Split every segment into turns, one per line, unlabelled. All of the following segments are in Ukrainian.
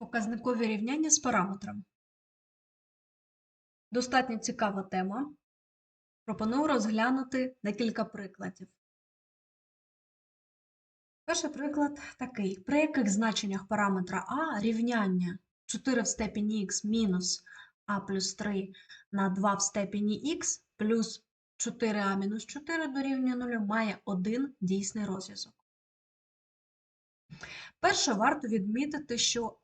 Показникові рівняння з параметрами. Достатньо цікава тема. Пропоную розглянути декілька прикладів. Перший приклад такий. При яких значеннях параметра а рівняння 4 в степені х мінус а плюс 3 на 2 в степені х плюс 4а мінус 4 дорівнює 0 має один дійсний розв'язок. Перше, варто відмітити, що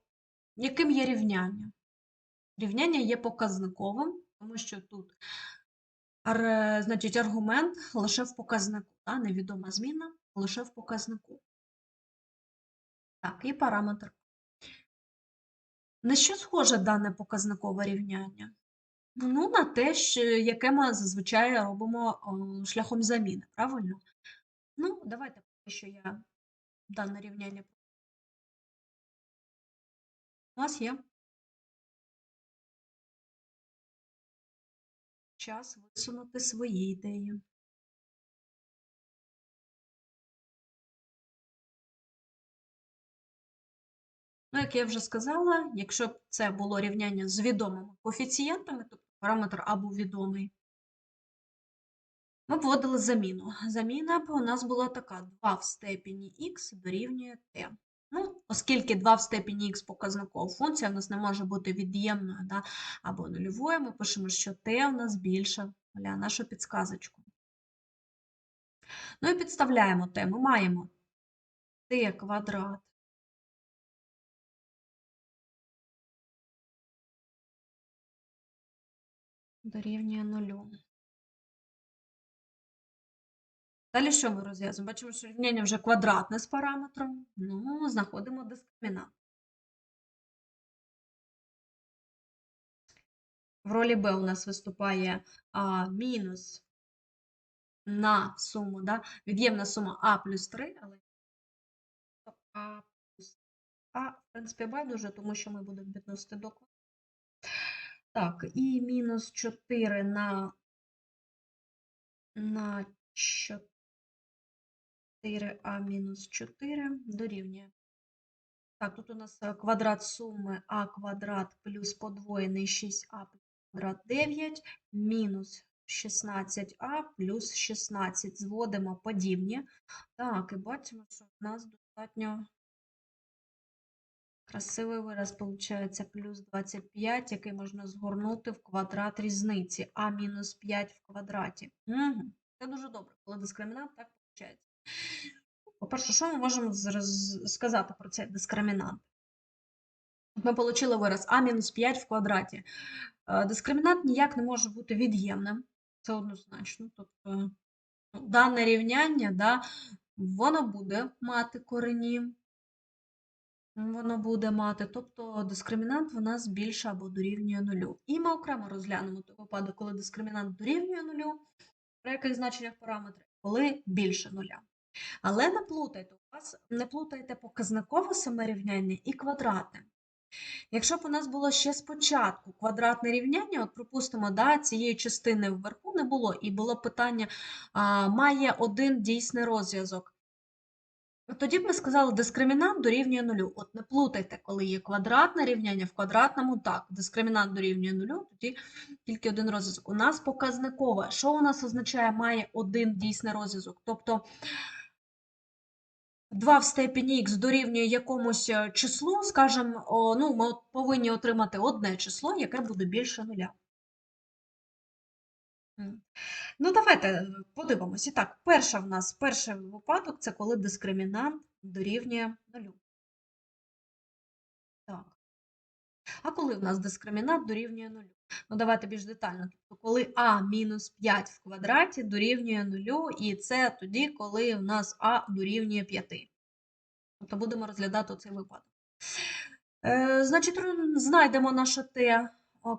яким є рівняння? Рівняння є показниковим, тому що тут ар- значить, аргумент лише в показнику, да? невідома зміна лише в показнику. Так, і параметр. На що схоже дане показникове рівняння? Ну, на те, яке ми зазвичай робимо шляхом заміни, правильно? Ну, давайте поки що я дане рівняння. У нас є час висунути свої ідеї. Ну, як я вже сказала, якщо б це було рівняння з відомими коефіцієнтами, тобто параметр А був відомий, ми б вводили заміну. Заміна б у нас була така: 2 в степені х дорівнює t. Ну, оскільки 2 в степені х показникова функція, у нас не може бути від'ємною да, або нульовою, ми пишемо, що t у нас більше нуля, нашу підсказочку. Ну і підставляємо t. Ми маємо t квадрат дорівнює нулю. Далі що ми розв'язуємо? Бачимо, що рівняння вже квадратне з параметром. Ну, знаходимо дискримінант. В ролі b у нас виступає а, мінус на суму, да? від'ємна сума а плюс 3, але а плюс а, в принципі, байдуже, тому що ми будемо відносити до. Так, і мінус 4 на, на 4а мінус 4 дорівнює. Так, тут у нас е, квадрат суми а квадрат плюс подвоєний 6а квадрат 9 мінус 16а плюс 16. Зводимо подібні. Так, і бачимо, що в нас достатньо красивий вираз виходить плюс 25, який можна згорнути в квадрат різниці, а мінус 5 в квадраті. Угу. Це дуже добре, коли дискримінант так виходить. По-перше, що ми можемо сказати про цей дискримінант? Ми отримали вираз А-5 в квадраті. Е, Дискримінант ніяк не може бути від'ємним, це однозначно. Тобто ну, дане рівняння, да, воно буде мати корені, воно буде мати, тобто дискримінант у нас більше або дорівнює нулю. І ми окремо розглянемо той випадок, коли дискримінант дорівнює нулю, при яких значеннях параметрів, коли більше нуля. Але не плутайте, у вас не плутайте показникове саморівняння і квадратне. Якщо б у нас було ще спочатку квадратне рівняння, от припустимо, да, цієї частини вверху не було, і було питання, а, має один дійсний розв'язок. Тоді б ми сказали, дискримінант дорівнює нулю. От не плутайте, коли є квадратне рівняння в квадратному, так, дискримінант дорівнює нулю, тоді тільки один розв'язок. У нас показникове. Що у нас означає має один дійсний розв'язок? Тобто 2 в степені х дорівнює якомусь е, числу, скажімо, ну, ми повинні отримати одне число, яке буде більше нуля. Ну, давайте е, подивимось. І так, перша в нас, перший випадок це коли дискримінант дорівнює нулю. Так. А коли в нас дискримінант дорівнює нулю? Ну, давайте більш детально. Тобто, коли а мінус 5 в квадраті дорівнює нулю, і це тоді, коли в нас а дорівнює 5. Тобто будемо розглядати цей випадок. Е, значить, знайдемо наше t,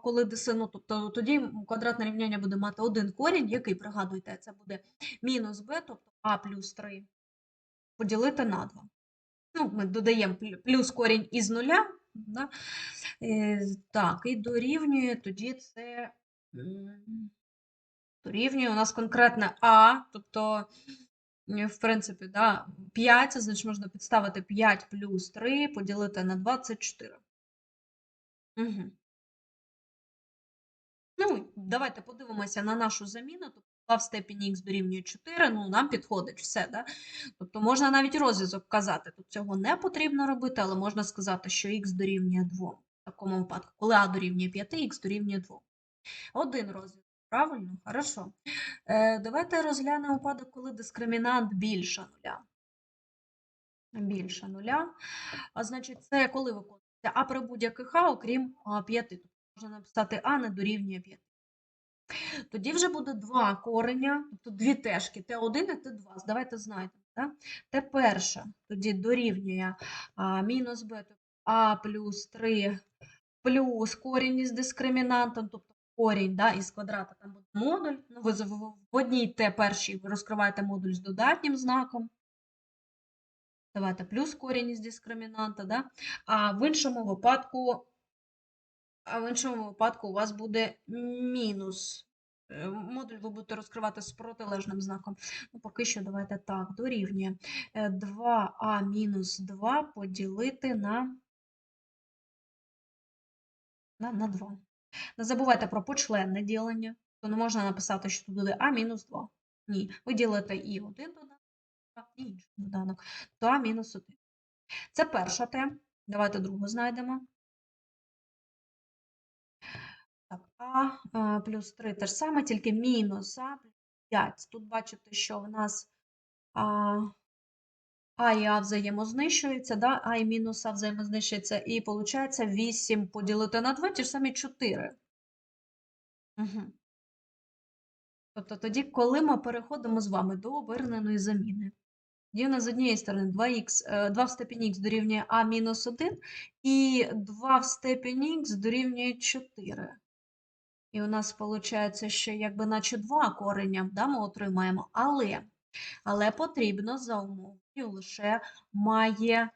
коли диси, ну, тобто тоді квадратне рівняння буде мати один корінь, який, пригадуйте, це буде мінус b, тобто а плюс 3 поділити на 2. Ну, ми додаємо плюс корінь із нуля. Да? Е, так, і дорівнює тоді це дорівнює у нас конкретне А, тобто, в принципі, да, 5, значить можна підставити 5 плюс 3 поділити на 24. Угу. Ну, давайте подивимося на нашу заміну. 2 в степені х дорівнює 4, ну, нам підходить все, да? Тобто можна навіть розв'язок вказати. Тут цього не потрібно робити, але можна сказати, що х дорівнює 2 в такому випадку. Коли а дорівнює 5, х дорівнює 2. Один розв'язок, правильно? Хорошо. Е, давайте розглянемо випадок, коли дискримінант більше нуля. Більше нуля. А значить, це коли виконується а при будь-яких а, окрім 5. Тобто можна написати а не дорівнює 5. Тоді вже буде два кореня, тобто дві тежки, Т1 і Т2. Давайте знайдемо. Да? Т перше тоді дорівнює а, мінус Б, А плюс 3 плюс корінь із дискримінантом, тобто корінь да, із квадрата там буде модуль. Ну, ви в одній Т першій розкриваєте модуль з додатнім знаком. Давайте плюс корінь із дискримінанта, да? а в іншому випадку, а в іншому випадку у вас буде мінус. Е, Модуль ви будете розкривати з протилежним знаком. Ну, поки що давайте так, дорівнює 2а мінус 2 поділити на, на, на 2. Не забувайте про почленне ділення, то не можна написати, що тут буде а мінус 2. Ні, ви ділите і один доданок, і інший доданок, то а мінус 1. Це перша Т. Давайте другу знайдемо. Так, а, а плюс 3 те ж саме, тільки мінус а плюс 5. Тут бачите, що в нас а, а і а взаємознищуються, да? а і мінус а взаємознищується, і виходить 8 поділити на 2, ті ж самі 4. Угу. Тобто тоді, коли ми переходимо з вами до оберненої заміни, тоді у нас з однієї сторони 2х, е, 2 в степені х дорівнює а мінус 1, і 2 в степені х дорівнює 4. І у нас виходить, що якби наче 2 кореня да, ми отримаємо, але, але потрібно за умовою лише має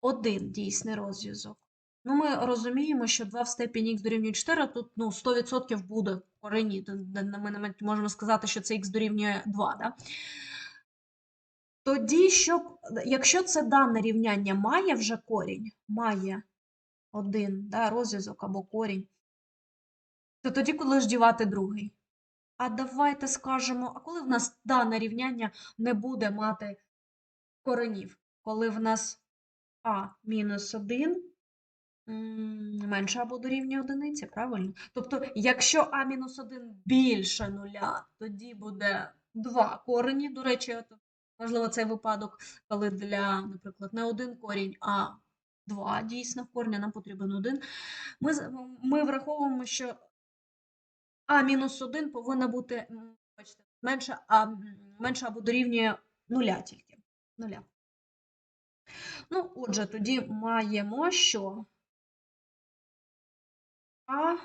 один дійсний розв'язок. Ну, ми розуміємо, що 2 в степені х дорівнює 4, тут ну, 100% буде в корені. Ми можемо сказати, що це х дорівнює 2. Да? Тоді, щоб, якщо це дане рівняння має вже корінь, має один да, розв'язок або корінь, то тоді коли ж дівати другий? А давайте скажемо, а коли в нас дане рівняння не буде мати коренів? Коли в нас а мінус 1 менше або дорівнює одиниці, правильно? Тобто, якщо а мінус 1 більше нуля, тоді буде 2 корені. До речі, от, можливо, цей випадок, коли для, наприклад, не один корінь, а два дійсно корення, нам потрібен один. Ми, ми враховуємо, що а мінус 1 повинна бути бачите, менше, а, менше або дорівнює нуля тільки. Нуля. Ну, отже, тоді маємо, що а,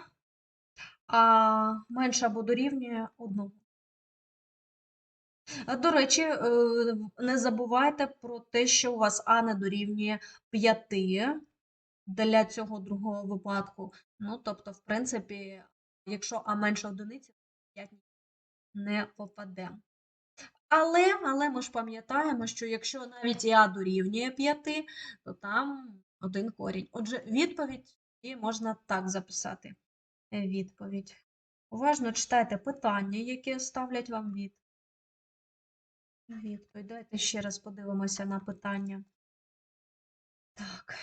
а менше або дорівнює 1. До речі, е, не забувайте про те, що у вас А не дорівнює 5 для цього другого випадку. Ну, тобто, в принципі, якщо А менше одиниці, то 5 не попаде. Але, але ми ж пам'ятаємо, що якщо навіть і дорівнює 5, то там один корінь. Отже, відповідь можна так записати. Відповідь. Уважно читайте питання, які ставлять вам від. Відповідь. Давайте ще раз подивимося на питання. Так.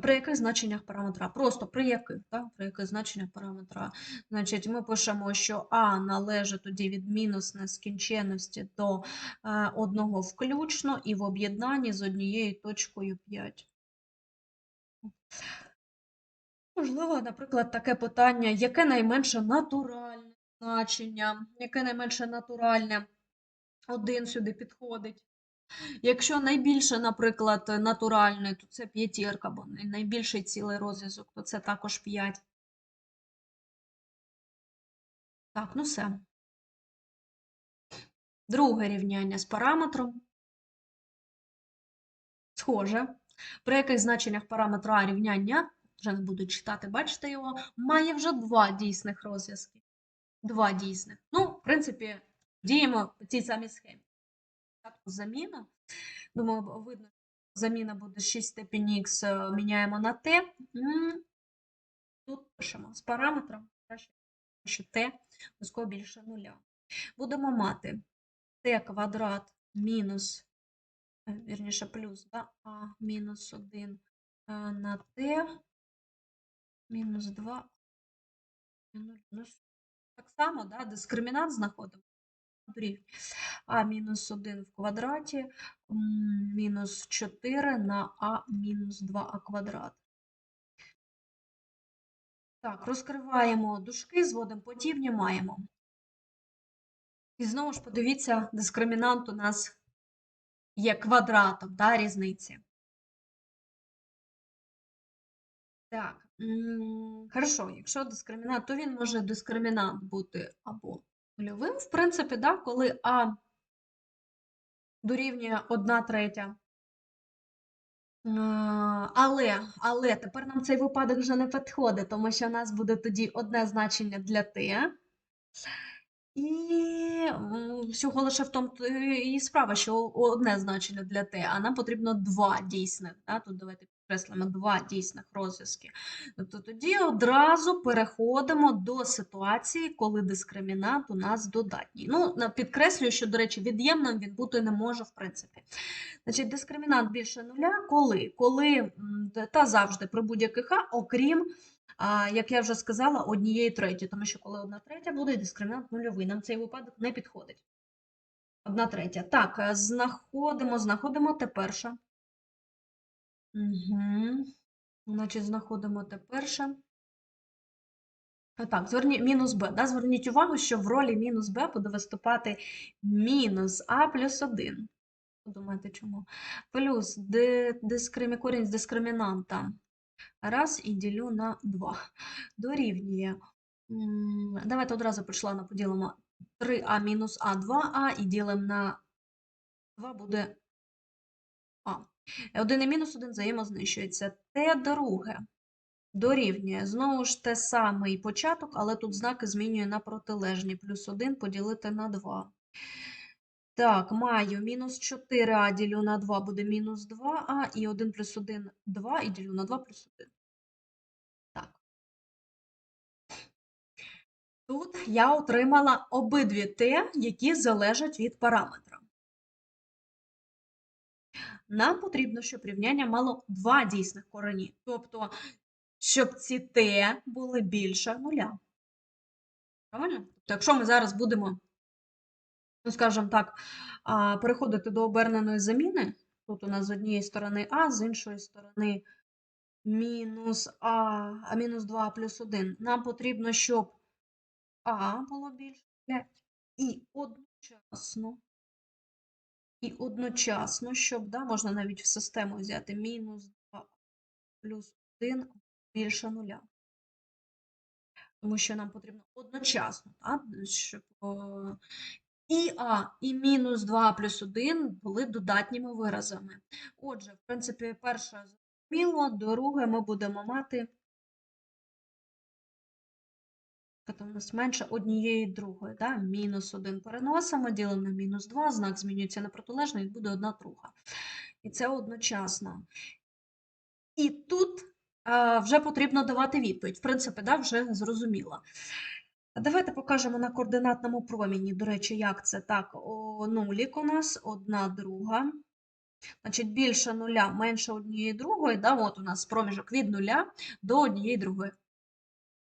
При яких значеннях параметра? Просто при яких, так? При яких значеннях параметра? Значить, ми пишемо, що А належить тоді від мінус нескінченності до е, одного включно і в об'єднанні з однією точкою 5. Можливо, наприклад, таке питання, яке найменше натуральне значення, яке найменше натуральне, один сюди підходить. Якщо найбільше, наприклад, натуральне, то це п'ятірка, бо найбільший цілий розв'язок, то це також 5. Так, ну все. Друге рівняння з параметром. Схоже. При яких значеннях параметра рівняння, вже не буду читати, бачите його, має вже два дійсних розв'язки. Два дійсних. Ну, в принципі, діємо по цій самій схемі. Заміна. Думаю, видно, заміна буде 6 степені х, е, міняємо на t. Тут пишемо з параметром, що t обов'язково більше нуля. Будемо мати t квадрат мінус, е, вірніше плюс, да? а мінус 1 е, на t мінус 2 мінус. Так само, да, дискримінант знаходимо. А мінус 1 в квадраті мінус 4 на а мінус 2а квадрат. Так, розкриваємо дужки, зводимо подібні, маємо. І знову ж подивіться, дискримінант у нас є квадратом, да, різниці. Так, хорошо, якщо дискримінант, то він може дискримінант бути або нульовим, в принципі, да, коли А дорівнює 1 третя. Е, Але, але тепер нам цей випадок вже не підходить, тому що у нас буде тоді одне значення для t. І всього лише в тому і справа, що одне значення для t, а нам потрібно два дійсних. Да? Тут давайте підкреслимо два дійсних розв'язки. Тобто тоді одразу переходимо до ситуації, коли дискримінант у нас додатній. Ну, підкреслюю, що, до речі, від'ємним він бути не може, в принципі. Значить, дискримінант більше нуля, коли? Коли та- завжди при будь-яких а, окрім, як я вже сказала, однієї третьої, тому що коли одна третя буде, дискримінант нульовий. Нам цей випадок не підходить. Одна третя. Так, е, знаходимо, знаходимо те перше. Угу. Значить, знаходимо те перше. Так, зверні, мінус b. Да? Зверніть увагу, що в ролі мінус b буде виступати мінус а плюс 1. Подумайте, чому? Плюс ди- дискримі, корінь з дискримінанта. Раз і ділю на 2. Дорівнює. Давайте одразу почленно поділимо 3а мінус а 2а і ділимо на 2 буде а. 1 і мінус 1 взаємознищується. Т друге дорівнює. Знову ж те самий початок, але тут знаки змінює на протилежні. Плюс 1 поділити на 2. Так, маю мінус 4а ділю на 2 буде мінус 2а, і 1 плюс 1 – 2, і ділю на 2 плюс 1. Так. Тут я отримала обидві t, які залежать від параметра. Нам потрібно, щоб рівняння мало два дійсних корені. Тобто, щоб ці t були більше нуля. Правильно? Тобто, якщо ми зараз будемо, ну, скажімо так, переходити до оберненої заміни, тут у нас з однієї сторони а, з іншої сторони мінус а, а мінус 2 плюс 1. Нам потрібно, щоб а було більше нуля, і одночасно, і одночасно, щоб, да, можна навіть в систему взяти мінус 2 плюс 1 більше нуля. Тому що нам потрібно одночасно, так, щоб і А, і мінус 2 плюс 1 були додатніми виразами. Отже, в принципі, перше зрозуміло, друге ми будемо мати там у нас менше однієї другої. Да? Мінус 1 переносимо, ділимо на мінус 2, знак змінюється на протилежний, буде одна друга. І це одночасно. І тут а, вже потрібно давати відповідь. В принципі, да, вже зрозуміло. Давайте покажемо на координатному проміні, до речі, як це так. О, нулік у нас, одна друга. Значить, більше нуля, менше однієї другої. Да, от у нас проміжок від нуля до однієї другої.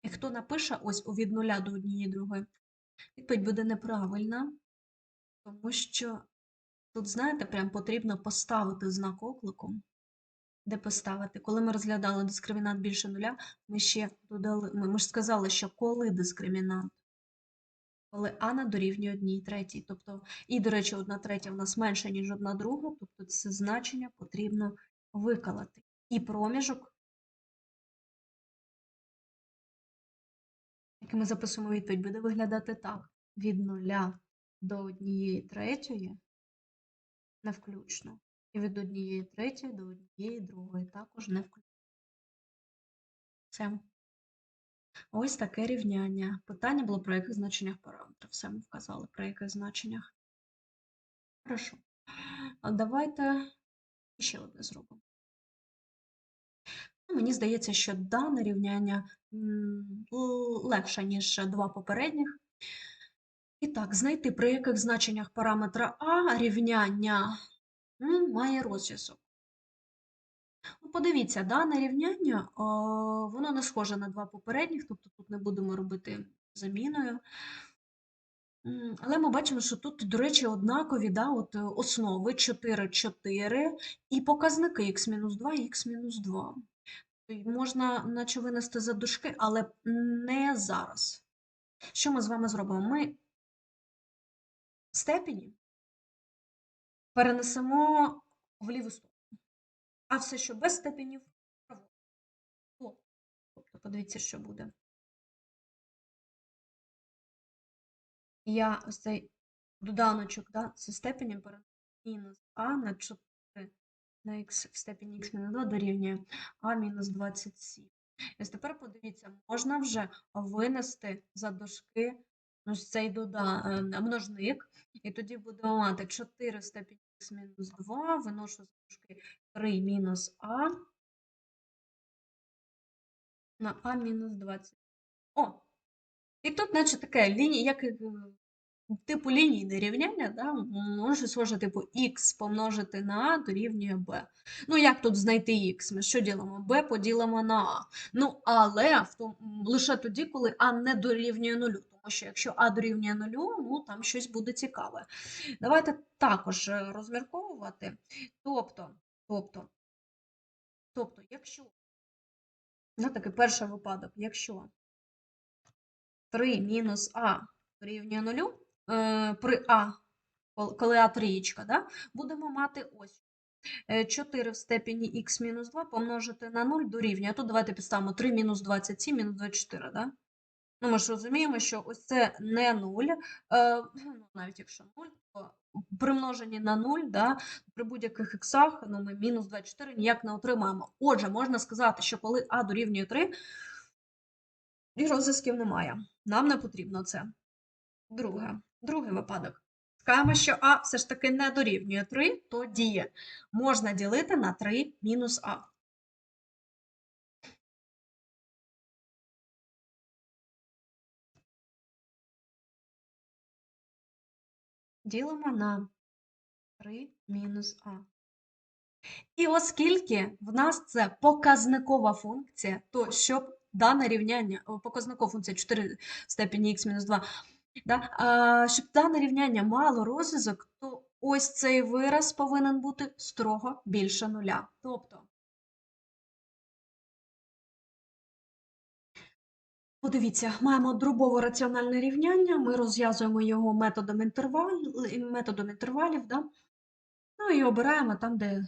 І хто напише ось у від нуля до однієї другої? Відповідь буде неправильна, тому що тут, знаєте, прям потрібно поставити знак оклику. Де поставити? Коли ми розглядали дискримінант більше нуля, ми ще додали, ми, ж сказали, що коли дискримінант, коли а не дорівнює одній третій. Тобто, і, до речі, одна третя в нас менша, ніж одна друга, тобто це значення потрібно виколати. І проміжок, який ми записуємо відповідь, буде виглядати так: від нуля до однієї третьої, не включно. І від однієї третьої до однієї другої також не включно. Все. Ось таке рівняння. Питання було про яких значеннях параметрів. Все ми вказали, про яких значеннях. Хорошо. А давайте ще одне зробимо. Ну, Мені здається, що дане рівняння легше, ніж два попередніх. І так, знайти, при яких значеннях параметра А рівняння має розв'язок. Ну, Подивіться, дане рівняння, воно не схоже на два попередніх, тобто тут не будемо робити заміною. Але ми бачимо, що тут, до речі, однакові да, от, е, основи 4, 4 і показники х-2 і х-2. Можна наче винести за дужки, але не зараз. Що ми з вами зробимо? Ми степені перенесемо в ліву сторону. А все, що без степенів, вправо. О, Тобто, подивіться, що буде. Я ось цей доданочок, да, зі степенем переношу мінус а на 4 на х в степені х мінус 2 дорівнює а мінус 27. І ось тепер подивіться, можна вже винести за дужки ось цей дода, е, множник, і тоді будемо мати 4 в степені х мінус 2, виношу за дужки 3 мінус а на а мінус 20. О! І тут, наче таке лінія, як типу лінійне рівняння, да? може схоже, типу х помножити на а дорівнює b. Ну, як тут знайти х? Ми що ділимо? b поділимо на а. Ну, але в тому, лише тоді, коли а не дорівнює нулю. Тому що якщо а дорівнює нулю, ну там щось буде цікаве. Давайте також е, розмірковувати. Тобто, тобто, тобто, якщо, ну, такий перший випадок, якщо 3 мінус а дорівнює нулю, при а, коли а трієчка, да, будемо мати ось. Е, 4 в степені х мінус 2 помножити на 0 дорівнює. Тут давайте підставимо 3 мінус 27 мінус 24, да? Ну, ми ж розуміємо, що ось це не 0. Е, ну, навіть якщо 0, то при множенні на 0, да, при будь-яких іксах ну, ми мінус 24 ніяк не отримаємо. Отже, можна сказати, що коли а дорівнює 3, і розв'язків немає. Нам не потрібно це. Друге. Другий випадок. Скажемо, що А все ж таки не дорівнює 3, тоді можна ділити на 3 мінус А. Ділимо на 3 мінус А. І оскільки в нас це показникова функція, то щоб дане рівняння, показникова функція 4 в степені х мінус 2, да, а, щоб дане рівняння мало розв'язок, то ось цей вираз повинен бути строго більше нуля. Тобто, подивіться, маємо дробове раціональне рівняння, ми розв'язуємо його методом, інтервал, методом інтервалів, да? ну і обираємо там, де е,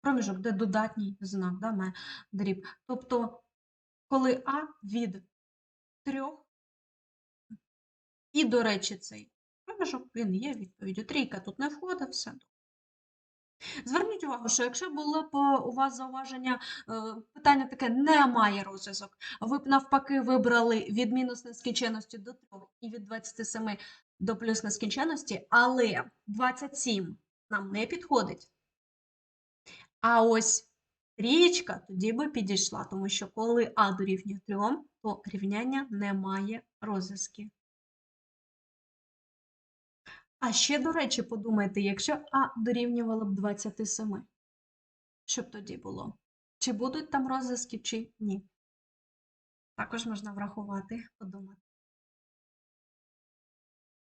проміжок, де додатній знак, да, дріб. Тобто, коли А від 3, і, до речі, цей проміжок, він є відповіддю. Трійка тут не входить, все. добре. Зверніть увагу, що якщо було б е, у вас зауваження, е, питання таке немає розв'язок, ви б навпаки вибрали від мінус нескінченності до 3 і від 27 до плюс нескінченності, але 27 нам не підходить. А ось трієчка тоді би підійшла, тому що коли А дорівнює 3, то рівняння не має розв'язків. А ще, до речі, подумайте, якщо А дорівнювало б 27, що б тоді було? Чи будуть там розв'язки, чи ні? Також можна врахувати, подумати.